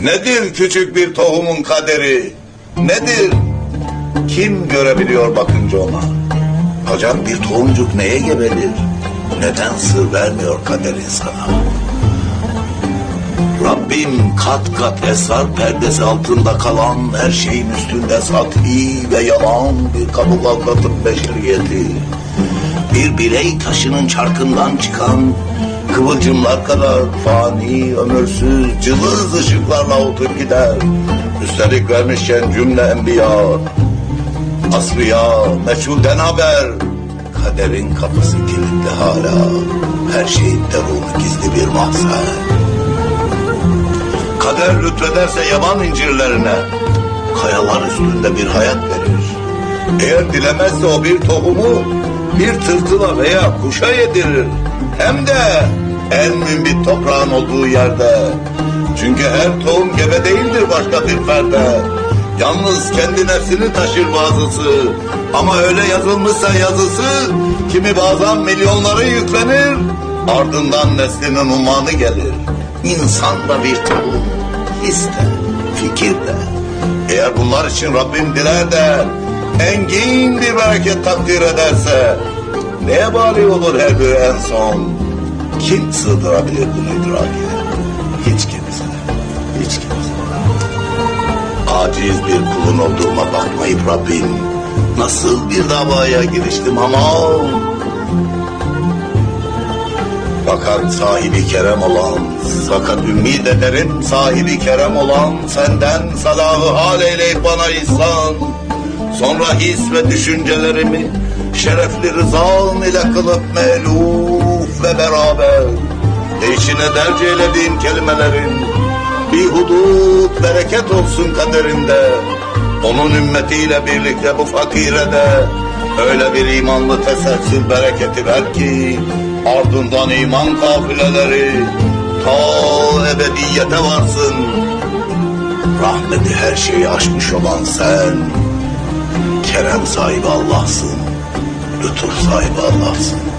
Nedir küçük bir tohumun kaderi? Nedir? Kim görebiliyor bakınca ona? Ancak bir tohumcuk neye gebelir? Neden sır vermiyor kaderin sana? Rabbim kat kat esrar perdesi altında kalan her şeyin üstünde sathi ve yalan bir kabuk atlatıp beşeriyeti. Bir biley taşının çarkından çıkan kıvılcımlar kadar fani, ömürsüz, cılız ışıklarla otur gider. Üstelik vermişken cümle enbiya, asfiya, meçhulden haber. Kaderin kapısı kilitli hala, her şeyin derunu gizli bir mahzen. Kader lütfederse yaban incirlerine kayalar üstünde bir hayat verir. Eğer dilemezse o bir tohumu bir tırtıla veya kuşa yedirir. Hem de en mümbit toprağın olduğu yerde. Çünkü her tohum gebe değildir başka bir ferde. Yalnız kendi nefsini taşır bazısı. Ama öyle yazılmışsa yazısı kimi bazen milyonları yüklenir. Ardından neslinin ummanı gelir. İnsan da bir tohum, his de, fikir de. Eğer bunlar için Rabbim diler de engin bir bereket takdir ederse neye bari olur her biri en son? Kim sığdırabilir bunu idraki? Hiç kimse, hiç kimse. Aciz bir kulun olduğuma bakmayıp Rabbim nasıl bir davaya giriştim ama fakat sahibi kerem olan, fakat ümid ederim sahibi kerem olan senden salahı hal eyleyip bana ihsan. Sonra his ve düşüncelerimi şerefli rızan ile kılıp meluf ve beraber değişine derc eylediğim kelimelerin bir hudut bereket olsun kaderinde. Onun ümmetiyle birlikte bu fakire de öyle bir imanlı teselsül bereketi ver ki ardından iman kafileleri ta ebediyete varsın. Rahmeti her şeyi aşmış olan sen, kerem sahibi Allah'sın, lütuf sahibi Allah'sın.